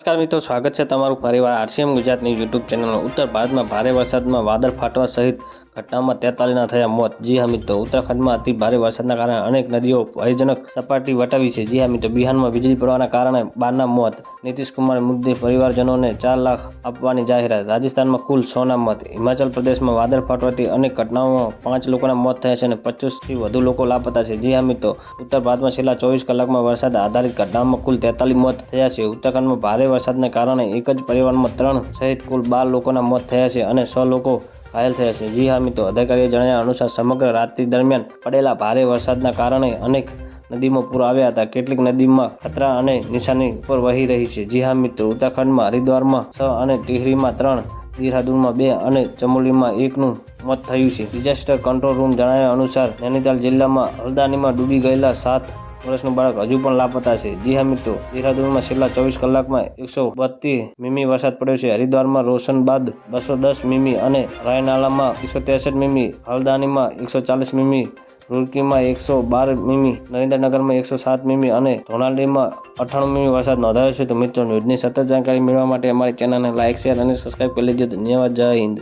નમસ્કાર મિત્રો, સ્વાગત છે તમારું ફરીવાર આરસીએમ ગુજરાતની યુટ્યુબ ચેનલમાં. ઉત્તર ભારતમાં ભારે વરસાદમાં વાદળ ફાટવા સહિત ઘટનામાં તેતાલીસના થયા મોત. જી હા મિત્રો, ઉત્તરાખંડમાં અતિ ભારે વરસાદના કારણે અનેક નદીઓ ભયજનક સપાટી વટાવી છે. જી હા મિત્રો, બિહારમાં વીજળી પડવાના કારણે બારના મોત. નીતિશ કુમાર મૃતદેહ પરિવારજનોને ચાર લાખ આપવાની જાહેરાત. રાજસ્થાનમાં કુલ સોના મોત. હિમાચલ પ્રદેશમાં વાદળ ફાટવાથી અનેક ઘટનાઓમાં પાંચ લોકોના મોત થયા છે અને પચીસથી વધુ લોકો લાપતા છે. જી હા મિત્રો, ઉત્તર ભારતમાં છેલ્લા ચોવીસ કલાકમાં વરસાદ આધારિત ઘટનામાં કુલ તેતાલીસ મોત થયા છે. ઉત્તરાખંડમાં ભારે વરસાદને કારણે એક જ પરિવારમાં ત્રણ સહિત કુલ બાર લોકોના મોત થયા છે અને સો લોકો ઘાયલ થયા છે. જી હા મિત્રો, અધિકારીએ જણાવ્યા અનુસાર સમગ્ર રાત્રિ દરમિયાન પડેલા ભારે વરસાદના કારણે અનેક નદીમાં પૂર આવ્યા હતા. કેટલીક નદીમાં ખતરા અને નિશાની ઉપર વહી રહી છે. જી હા મિત્રો, ઉત્તરાખંડમાં, હરિદ્વારમાં છ અને ટિહરીમાં ત્રણ, દેહરાદૂનમાં બે અને ચમોલીમાં એકનું મોત થયું છે. ડિઝાસ્ટર કંટ્રોલ રૂમ જણાવ્યા અનુસાર નૈનીતાલ જિલ્લામાં હલ્દાનીમાં ડૂબી ગયેલા સાત વર્ષનું બાળક હજુ પણ લાપતા છે. જી હા મિત્રો, દેહરાદૂનમાં છેલ્લા ચોવીસ કલાકમાં એકસો બત્રીસ મીમી વરસાદ પડ્યો છે. હરિદ્વારમાં રોશન બાદ બસો દસ મીમી અને રાયનાલામાં એકસો ત્રેસઠ મીમી, હલદાનીમાં એકસો ચાલીસ મીમી, રૂરકીમાં એકસો બાર મીમી, નરેન્દ્રનગરમાં એકસો સાત મીમી અને ધોનાલીમાં અઠાણું મીમી વરસાદ નોંધાયો છે. તો મિત્રો, ન્યૂઝની સતત જાણકારી મેળવવા માટે અમારી ચેનલને લાઇક શેર અને સબસ્ક્રાઇબ કરી લેજો. ધન્યવાદ. જય હિન્દ.